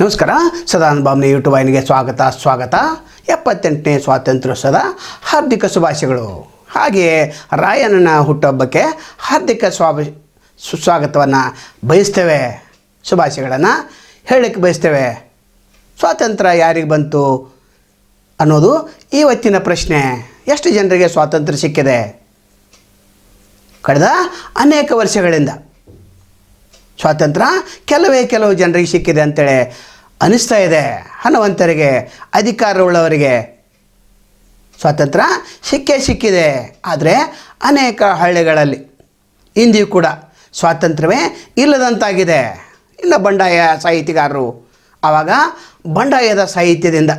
ನಮಸ್ಕಾರ. ಸದಾನಂದ ಯೂಟ್ಯೂಬ್ ವಾಹಿನಿಗೆ ಸ್ವಾಗತ ಸ್ವಾಗತ. ಎಪ್ಪತ್ತೆಂಟನೇ ಸ್ವಾತಂತ್ರ್ಯೋತ್ಸವದ ಹಾರ್ದಿಕ ಶುಭಾಶಯಗಳು. ಹಾಗೆಯೇ ರಾಯಣ್ಣನ ಹುಟ್ಟುಹಬ್ಬಕ್ಕೆ ಹಾರ್ದಿಕ ಸ್ವಾಭ, ಸುಸ್ವಾಗತವನ್ನು ಬಯಸ್ತೇವೆ. ಶುಭಾಶಯಗಳನ್ನು ಹೇಳಕ್ಕೆ ಬಯಸ್ತೇವೆ. ಸ್ವಾತಂತ್ರ್ಯ ಯಾರಿಗೆ ಬಂತು ಅನ್ನೋದು ಇವತ್ತಿನ ಪ್ರಶ್ನೆ. ಎಷ್ಟು ಜನರಿಗೆ ಸ್ವಾತಂತ್ರ್ಯ ಸಿಕ್ಕಿದೆ? ಕಳೆದ ಅನೇಕ ವರ್ಷಗಳಿಂದ. ಸ್ವಾತಂತ್ರ್ಯ ಕೆಲವೇ ಕೆಲವು ಜನರಿಗೆ ಸಿಕ್ಕಿದೆ ಅಂತೇಳಿ ಅನಿಸ್ತಾ ಇದೆ. ಹಣವಂತರಿಗೆ ಅಧಿಕಾರವುಳ್ಳವರಿಗೆ ಸ್ವಾತಂತ್ರ್ಯ ಸಿಕ್ಕೇ ಸಿಕ್ಕಿದೆ. ಆದರೆ ಅನೇಕ ಹಳ್ಳಿಗಳಲ್ಲಿ ಇಂದಿಯೂ ಕೂಡ ಸ್ವಾತಂತ್ರ್ಯವೇ ಇಲ್ಲದಂತಾಗಿದೆ. ಇಲ್ಲ ಬಂಡಾಯ ಸಾಹಿತಿಗಾರರು ಆವಾಗ ಬಂಡಾಯದ ಸಾಹಿತ್ಯದಿಂದ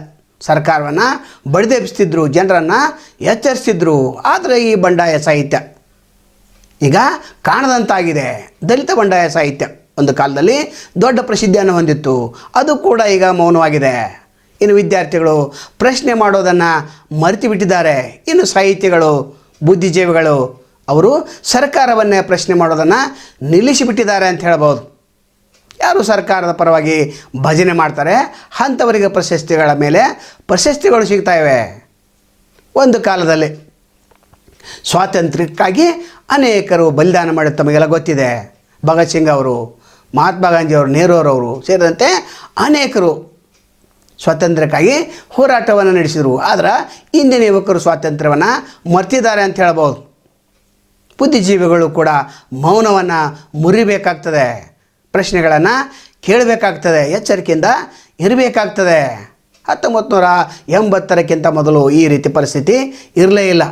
ಸರ್ಕಾರವನ್ನು ಬಡಿದೆಬ್ಬಿಸ್ತಿದ್ರು ಜನರನ್ನು ಎಚ್ಚರಿಸ್ತಿದ್ರು. ಆದರೆ ಈ ಬಂಡಾಯ ಸಾಹಿತ್ಯ ಈಗ ಕಾಣದಂತಾಗಿದೆ. ದಲಿತ ಬಂಡಾಯ ಸಾಹಿತ್ಯ. ಒಂದು ಕಾಲದಲ್ಲಿ ದೊಡ್ಡ ಪ್ರಸಿದ್ಧಿಯನ್ನು ಹೊಂದಿತ್ತು. ಅದು ಕೂಡ ಈಗ ಮೌನವಾಗಿದೆ. ಇನ್ನು ವಿದ್ಯಾರ್ಥಿಗಳು ಪ್ರಶ್ನೆ ಮಾಡೋದನ್ನು ಮರೆತು ಬಿಟ್ಟಿದ್ದಾರೆ ಇನ್ನು ಸಾಹಿತ್ಯಗಳು, ಬುದ್ಧಿಜೀವಿಗಳು, ಅವರು ಸರ್ಕಾರವನ್ನೇ ಪ್ರಶ್ನೆ ಮಾಡೋದನ್ನು ನಿಲ್ಲಿಸಿಬಿಟ್ಟಿದ್ದಾರೆ ಅಂತ ಹೇಳ್ಬೋದು. ಯಾರು ಸರ್ಕಾರದ ಪರವಾಗಿ ಭಜನೆ ಮಾಡ್ತಾರೆ, ಅಂಥವರಿಗೆ ಪ್ರಶಸ್ತಿಗಳ ಮೇಲೆ ಪ್ರಶಸ್ತಿಗಳು ಸಿಗ್ತಾಯಿವೆ ಒಂದು ಕಾಲದಲ್ಲಿ ಸ್ವಾತಂತ್ರ್ಯಕ್ಕಾಗಿ ಅನೇಕರು ಬಲಿದಾನ ಮಾಡಿ ತಮಗೆಲ್ಲ ಗೊತ್ತಿದೆ. ಭಗತ್ ಸಿಂಗ್ ಅವರು, ಮಹಾತ್ಮ ಗಾಂಧಿಯವರು ನೆಹರೂರವರು ಸೇರಿದಂತೆ ಅನೇಕರು ಸ್ವಾತಂತ್ರ್ಯಕ್ಕಾಗಿ ಹೋರಾಟವನ್ನು ನಡೆಸಿದರು. ಆದರೆ ಇಂದಿನ ಯುವಕರು ಸ್ವಾತಂತ್ರ್ಯವನ್ನು ಮರ್ತಿದ್ದಾರೆ ಅಂತ ಹೇಳ್ಬೋದು. ಬುದ್ಧಿಜೀವಿಗಳು ಕೂಡ ಮೌನವನ್ನು ಮುರಿಬೇಕಾಗ್ತದೆ. ಪ್ರಶ್ನೆಗಳನ್ನು ಕೇಳಬೇಕಾಗ್ತದೆ. ಎಚ್ಚರಿಕೆಯಿಂದ ಇರಬೇಕಾಗ್ತದೆ. ಹತ್ತೊಂಬತ್ತು ನೂರ ಎಂಬತ್ತರಕ್ಕಿಂತ ಮೊದಲು ಈ ರೀತಿ ಪರಿಸ್ಥಿತಿ ಇರಲೇ ಇಲ್ಲ.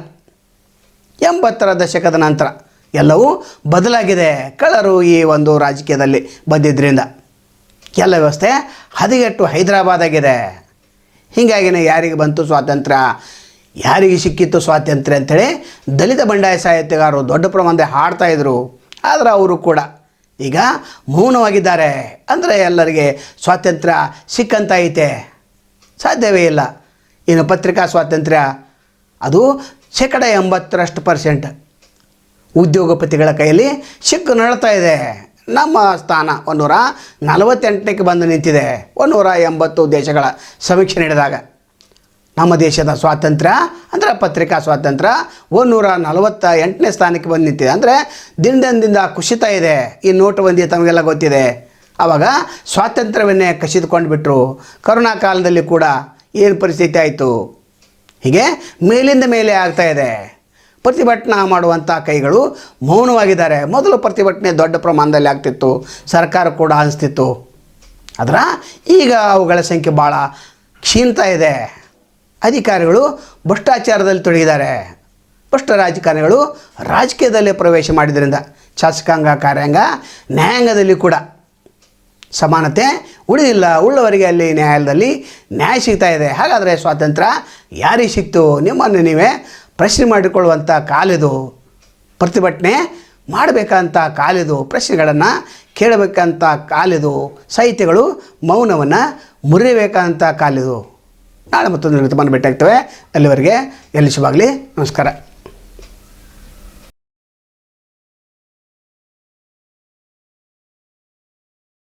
ಎಂಬತ್ತರ ದಶಕದ ನಂತರ ಎಲ್ಲವೂ ಬದಲಾಗಿದೆ. ಕಳರು ಈ ಒಂದು ರಾಜಕೀಯದಲ್ಲಿ ಬಂದಿದ್ದರಿಂದ ಎಲ್ಲ ವ್ಯವಸ್ಥೆ ಹದಗೆಟ್ಟು ಹೈದರಾಬಾದ್ ಆಗಿದೆ. ಹೀಗಾಗಿನೇ ಯಾರಿಗೆ ಬಂತು ಸ್ವಾತಂತ್ರ್ಯ? ಯಾರಿಗೆ ಸಿಕ್ಕಿತ್ತು ಸ್ವಾತಂತ್ರ್ಯ ಅಂಥೇಳಿ ದಲಿತ ಬಂಡಾಯ ಸಾಹಿತ್ಯಗಾರರು ದೊಡ್ಡ ಪ್ರಮಾಣದಲ್ಲಿ ಹಾಡ್ತಾಯಿದ್ರು ಆದರೆ ಅವರು ಕೂಡ ಈಗ ಮೌನವಾಗಿದ್ದಾರೆ. ಅಂದರೆ ಎಲ್ಲರಿಗೆ ಸ್ವಾತಂತ್ರ್ಯ ಸಿಕ್ಕಂತಾಯಿತೆ. ಸಾಧ್ಯವೇ ಇಲ್ಲ. ಇನ್ನು ಪತ್ರಿಕಾ ಸ್ವಾತಂತ್ರ್ಯ ಅದು ಶೇಕಡ ಎಂಬತ್ತರಷ್ಟು ಪರ್ಸೆಂಟ್ ಉದ್ಯೋಗಪತಿಗಳ ಕೈಯಲ್ಲಿ ಸಿಕ್ಕು ನಡ್ತಾ ಇದೆ. ನಮ್ಮ ಸ್ಥಾನ ಒಂದೂರ ನಲವತ್ತೆಂಟಕ್ಕೆ ಬಂದು ನಿಂತಿದೆ. ಒಂದೂರ ಎಂಬತ್ತು ದೇಶಗಳ ಸಮೀಕ್ಷೆ ನಡೆದಾಗ ನಮ್ಮ ದೇಶದ ಸ್ವಾತಂತ್ರ್ಯ ಅಂದರೆ ಪತ್ರಿಕಾ ಸ್ವಾತಂತ್ರ್ಯ ಒಂದೂರ ನಲವತ್ತ ಎಂಟನೇ ಸ್ಥಾನಕ್ಕೆ ಬಂದು ನಿಂತಿದೆ. ಅಂದರೆ ದಿನದಿಂದ ಕುಸಿತ ಇದೆ. ಈ ನೋಟುಬಂದಿ ತಮಗೆಲ್ಲ ಗೊತ್ತಿದೆ. ಆವಾಗ ಸ್ವಾತಂತ್ರ್ಯವನ್ನೇ ಕಸಿದುಕೊಂಡು ಬಿಟ್ಟರು ಕರೋನಾ ಕಾಲದಲ್ಲಿ ಕೂಡ ಏನು ಪರಿಸ್ಥಿತಿ ಆಯಿತು? ಹೀಗೆ ಮೇಲಿಂದ ಮೇಲೆ ಆಗ್ತಾ ಇದೆ. ಪ್ರತಿಭಟನಾ ಮಾಡುವಂಥ ಕೈಗಳು ಮೌನವಾಗಿದ್ದಾರೆ. ಮೊದಲು ಪ್ರತಿಭಟನೆ ದೊಡ್ಡ ಪ್ರಮಾಣದಲ್ಲಿ ಆಗ್ತಿತ್ತು. ಸರ್ಕಾರ ಕೂಡ ಅನಿಸ್ತಿತ್ತು. ಆದ್ರೆ ಈಗ ಅವುಗಳ ಸಂಖ್ಯೆ ಭಾಳ ಕ್ಷೀಣ್ತಾ ಇದೆ. ಅಧಿಕಾರಿಗಳು ಭ್ರಷ್ಟಾಚಾರದಲ್ಲಿ ತೊಡಗಿದ್ದಾರೆ. ಭ್ರಷ್ಟ ರಾಜಕಾರಣಿಗಳು ರಾಜಕೀಯದಲ್ಲಿ ಪ್ರವೇಶ ಮಾಡಿದ್ರಿಂದ. ಶಾಸಕಾಂಗ, ಕಾರ್ಯಾಂಗ, ನ್ಯಾಯಾಂಗದಲ್ಲಿ ಕೂಡ ಸಮಾನತೆ ಉಳಿದಿಲ್ಲ, ಉಳ್ಳವರಿಗೆ ಅಲ್ಲಿ ನ್ಯಾಯಾಲಯದಲ್ಲಿ ನ್ಯಾಯ ಸಿಗ್ತಾ ಇದೆ. ಹಾಗಾದರೆ ಸ್ವಾತಂತ್ರ್ಯ ಯಾರಿಗೆ ಸಿಕ್ತು? ನಿಮ್ಮನ್ನು ನೀವೇ ಪ್ರಶ್ನೆ ಮಾಡಿಕೊಳ್ಳುವಂಥ ಕಾಲಿದು ಪ್ರತಿಭಟನೆ ಮಾಡಬೇಕಂತ ಕಾಲಿದು ಪ್ರಶ್ನೆಗಳನ್ನು ಕೇಳಬೇಕಂತ ಕಾಲಿದು ಸಾಹಿತ್ಯಗಳು ಮೌನವನ್ನು ಮುರಿಯಬೇಕಂತ ಕಾಲಿದು. ನಾಳೆ ಮತ್ತೊಂದು ತಮ್ಮನ್ನು ಭೇಟಿಯಾಗ್ತವೆ. ಅಲ್ಲಿವರೆಗೆ ಎಲ್ಲಿ ಶುಭಾಗಲಿ ನಮಸ್ಕಾರ.